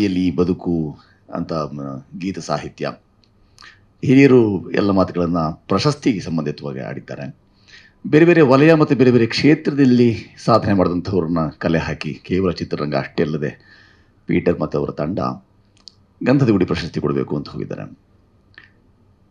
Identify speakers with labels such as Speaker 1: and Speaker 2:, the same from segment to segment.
Speaker 1: ಭೂಮಿಯಲ್ಲಿ ಬದುಕು ಅಂತ ಗೀತ ಸಾಹಿತ್ಯ. ಹಿರಿಯರು ಎಲ್ಲ ಮಾತುಗಳನ್ನು ಪ್ರಶಸ್ತಿಗೆ ಸಂಬಂಧಿತವಾಗಿ ಆಡಿದ್ದಾರೆ. ಬೇರೆ ಬೇರೆ ವಲಯ ಮತ್ತು ಬೇರೆ ಬೇರೆ ಕ್ಷೇತ್ರದಲ್ಲಿ ಸಾಧನೆ ಮಾಡಿದಂಥವ್ರನ್ನ ಕಲೆ ಹಾಕಿ ಕೇವಲ ಚಿತ್ರರಂಗ ಅಷ್ಟೇ ಅಲ್ಲದೆ ಪೀಟರ್ ಮತ್ತು ಅವರ ತಂಡ ಗಂಧದ ಗುಡಿ ಪ್ರಶಸ್ತಿ ಕೊಡಬೇಕು ಅಂತ ಹೋಗಿದ್ದಾರೆ.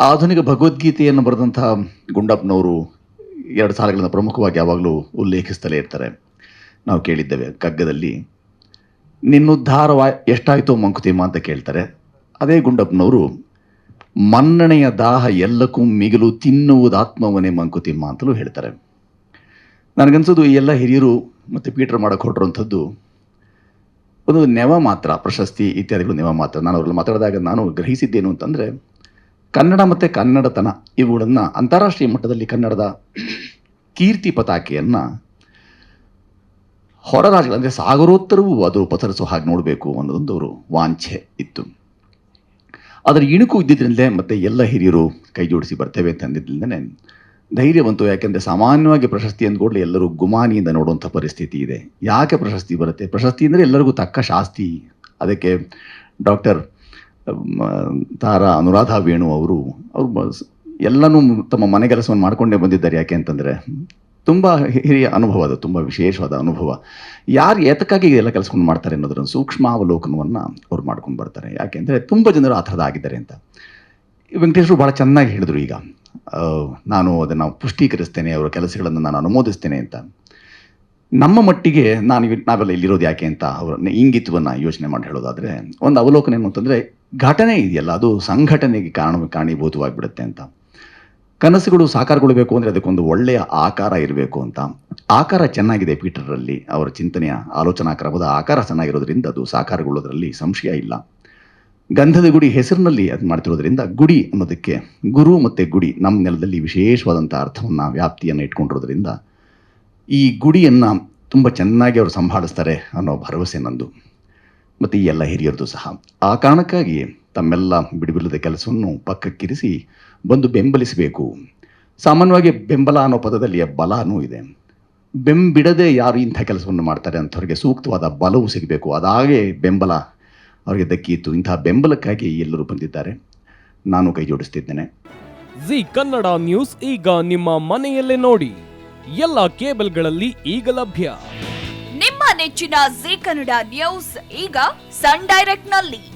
Speaker 1: ಆಧುನಿಕ ಭಗವದ್ಗೀತೆಯನ್ನು ಬರೆದಂಥ ಗುಂಡಪ್ಪನವರು ಎರಡು ಸಾಲಗಳನ್ನು ಪ್ರಮುಖವಾಗಿ ಯಾವಾಗಲೂ ಉಲ್ಲೇಖಿಸ್ತಲೇ ಇರ್ತಾರೆ. ನಾವು ಕೇಳಿದ್ದೇವೆ, ಕಗ್ಗದಲ್ಲಿ ನಿನ್ನುದ್ಧಾರವ ಎಷ್ಟಾಯ್ತು ಮಂಕುತಿಮ್ಮ ಅಂತ ಕೇಳ್ತಾರೆ. ಅದೇ ಗುಂಡಪ್ಪನವರು, ಮನ್ನಣೆಯ ದಾಹ ಎಲ್ಲಕ್ಕೂ ಮಿಗಿಲು ತಿನ್ನುವುದಾತ್ಮವನೇ ಮಂಕುತಿಮ್ಮ ಅಂತಲೂ ಹೇಳ್ತಾರೆ. ನನಗನ್ಸೋದು ಈ ಎಲ್ಲ ಹಿರಿಯರು ಮತ್ತು ಪೀಟರ್ ಮಾಡಕ್ಕೆ ಹೊರಟಿರುವಂಥದ್ದು ಒಂದು ನೆವ ಮಾತ್ರ, ಪ್ರಶಸ್ತಿ ಇತ್ಯಾದಿಗಳು ನೆವ ಮಾತ್ರ. ನಾನು ಅವ್ರಲ್ಲಿ ಮಾತಾಡಿದಾಗ ನಾನು ಗ್ರಹಿಸಿದ್ದೇನು ಅಂತಂದರೆ, ಕನ್ನಡ ಮತ್ತು ಕನ್ನಡತನ ಇವುಗಳನ್ನು ಅಂತಾರಾಷ್ಟ್ರೀಯ ಮಟ್ಟದಲ್ಲಿ ಕನ್ನಡದ ಕೀರ್ತಿ ಪತಾಕೆಯನ್ನು ಹೊರ ರಾಜ್ಯಗಳು ಅಂದರೆ ಸಾಗರೋತ್ತರವೂ ಅದು ಪಸರಿಸೋ ಹಾಗೆ ನೋಡಬೇಕು ಅನ್ನೋದೊಂದು ಅವರು ವಾಂಛೆ ಇತ್ತು. ಅದರ ಇಣುಕು ಇದ್ದಿದ್ದರಿಂದಲೇ ಮತ್ತೆ ಎಲ್ಲ ಹಿರಿಯರು ಕೈ ಜೋಡಿಸಿ ಬರ್ತೇವೆ ಅಂತ ಅಂದಿದ್ದರಿಂದನೇ ಧೈರ್ಯ ಬಂತು ಯಾಕೆಂದರೆ ಸಾಮಾನ್ಯವಾಗಿ ಪ್ರಶಸ್ತಿ ಅಂದ್ಕೊಡ್ಲೆ ಎಲ್ಲರೂ ಗುಮಾನಿಯಿಂದ ನೋಡುವಂಥ ಪರಿಸ್ಥಿತಿ ಇದೆ. ಯಾಕೆ ಪ್ರಶಸ್ತಿ ಬರುತ್ತೆ? ಪ್ರಶಸ್ತಿ ಅಂದರೆ ಎಲ್ಲರಿಗೂ ತಕ್ಕ ಶಾಸ್ತಿ. ಅದಕ್ಕೆ ಡಾಕ್ಟರ್ ತಾರಾ ಅನುರಾಧ ವೇಣು ಅವರು ಅವರು ಎಲ್ಲನೂ ತಮ್ಮ ಮನೆ ಕೆಲಸವನ್ನು ಮಾಡಿಕೊಂಡೇ ಬಂದಿದ್ದಾರೆ ಯಾಕೆ ಅಂತಂದರೆ ತುಂಬ ಹಿರಿಯ ಅನುಭವ ಅದು, ತುಂಬ ವಿಶೇಷವಾದ ಅನುಭವ. ಯಾರು ಏತಕ್ಕಾಗಿ ಇದೆಲ್ಲ ಕೆಲಸವನ್ನು ಮಾಡ್ತಾರೆ ಅನ್ನೋದ್ರ ಸೂಕ್ಷ್ಮ ಅವಲೋಕನವನ್ನು ಅವ್ರು ಮಾಡ್ಕೊಂಡು ಬರ್ತಾರೆ. ಯಾಕೆಂದರೆ ತುಂಬ ಜನರು ಆ ಥರದ ಆಗಿದ್ದಾರೆ ಅಂತ. ವೆಂಕಟೇಶ್ವರು ಭಾಳ ಚೆನ್ನಾಗಿ ಹೇಳಿದರು ಈಗ. ನಾನು ಅದನ್ನು ಪುಷ್ಟೀಕರಿಸ್ತೇನೆ, ಅವರ ಕೆಲಸಗಳನ್ನು ನಾನು ಅನುಮೋದಿಸ್ತೇನೆ ಅಂತ. ನಮ್ಮ ಮಟ್ಟಿಗೆ ನಾನು ನಾವೆಲ್ಲ ಇಲ್ಲಿರೋದು ಯಾಕೆ ಅಂತ ಅವರ ಇಂಗಿತವನ್ನು ಯೋಚನೆ ಮಾಡಿ ಹೇಳೋದಾದರೆ, ಒಂದು ಅವಲೋಕನ ಏನು ಅಂತಂದರೆ ಘಟನೆ ಇದೆಯಲ್ಲ, ಅದು ಸಂಘಟನೆಗೆ ಕಾರಣ ಕಾರಣೀಭೂತವಾಗಿಬಿಡುತ್ತೆ ಅಂತ. ಕನಸುಗಳು ಸಾಕಾರಗೊಳ್ಳಬೇಕು ಅಂದರೆ ಅದಕ್ಕೊಂದು ಒಳ್ಳೆಯ ಆಕಾರ ಇರಬೇಕು ಅಂತ. ಆಕಾರ ಚೆನ್ನಾಗಿದೆ ಪೀಟರಲ್ಲಿ ಅವರ ಚಿಂತನೆಯ ಆಲೋಚನಾ ಕ್ರಮದ ಆಕಾರ ಚೆನ್ನಾಗಿರೋದ್ರಿಂದ ಅದು ಸಾಕಾರಗೊಳ್ಳೋದ್ರಲ್ಲಿ ಸಂಶಯ ಇಲ್ಲ. ಗಂಧದ ಗುಡಿ ಹೆಸರಿನಲ್ಲಿ ಅದು ಮಾಡ್ತಿರೋದ್ರಿಂದ ಗುಡಿ ಅನ್ನೋದಕ್ಕೆ ಗುರು ಮತ್ತು ಗುಡಿ ನಮ್ಮ ನೆಲದಲ್ಲಿ ವಿಶೇಷವಾದಂಥ ಅರ್ಥವನ್ನು, ವ್ಯಾಪ್ತಿಯನ್ನು ಇಟ್ಕೊಂಡಿರೋದ್ರಿಂದ ಈ ಗುಡಿಯನ್ನು ತುಂಬ ಚೆನ್ನಾಗಿ ಅವರು ಸಂಭಾಳಿಸ್ತಾರೆ ಅನ್ನೋ ಭರವಸೆ ನಂದು. ಮತ್ತು ಈ ಎಲ್ಲ ಹಿರಿಯರದು ಸಹ. ಆ ಕಾರಣಕ್ಕಾಗಿ ತಮ್ಮೆಲ್ಲ ಬಿಡುಬಿಲ್ಲದ ಕೆಲಸವನ್ನು ಪಕ್ಕಕ್ಕಿರಿಸಿ ಬಂದು ಬೆಂಬಲಿಸಬೇಕು. ಸಾಮಾನ್ಯವಾಗಿ ಬೆಂಬಲ ಅನ್ನೋ ಪದದಲ್ಲಿ ಬಲನೂ ಇದೆ. ಬೆಂಬಿಡದೆ ಯಾರು ಇಂಥ ಕೆಲಸವನ್ನು ಮಾಡ್ತಾರೆ ಅಂಥವ್ರಿಗೆ ಸೂಕ್ತವಾದ ಬಲವು ಸಿಗಬೇಕು. ಅದಾಗೆ ಬೆಂಬಲ. ಅವರಿಗೆ ದಕ್ಕಿತ್ತು. ಇಂಥ ಬೆಂಬಲಕ್ಕಾಗಿ ಎಲ್ಲರೂ ಬಂದಿದ್ದಾರೆ. ನಾನು ಕೈ ಜೋಡಿಸ್ತಿದ್ದೇನೆ.
Speaker 2: ಜಿ ಕನ್ನಡ ನ್ಯೂಸ್ ಈಗ ನಿಮ್ಮ ಮನೆಯಲ್ಲೇ ನೋಡಿ. ಎಲ್ಲ ಕೇಬಲ್ಗಳಲ್ಲಿ ಈಗ ಲಭ್ಯ.
Speaker 3: ನಿಮ್ಮ ನೆಚ್ಚಿನ ಜಿ ಕನ್ನಡ ನ್ಯೂಸ್ ಈಗ ಸನ್ ಡೈರೆಕ್ಟ್ನಲ್ಲಿ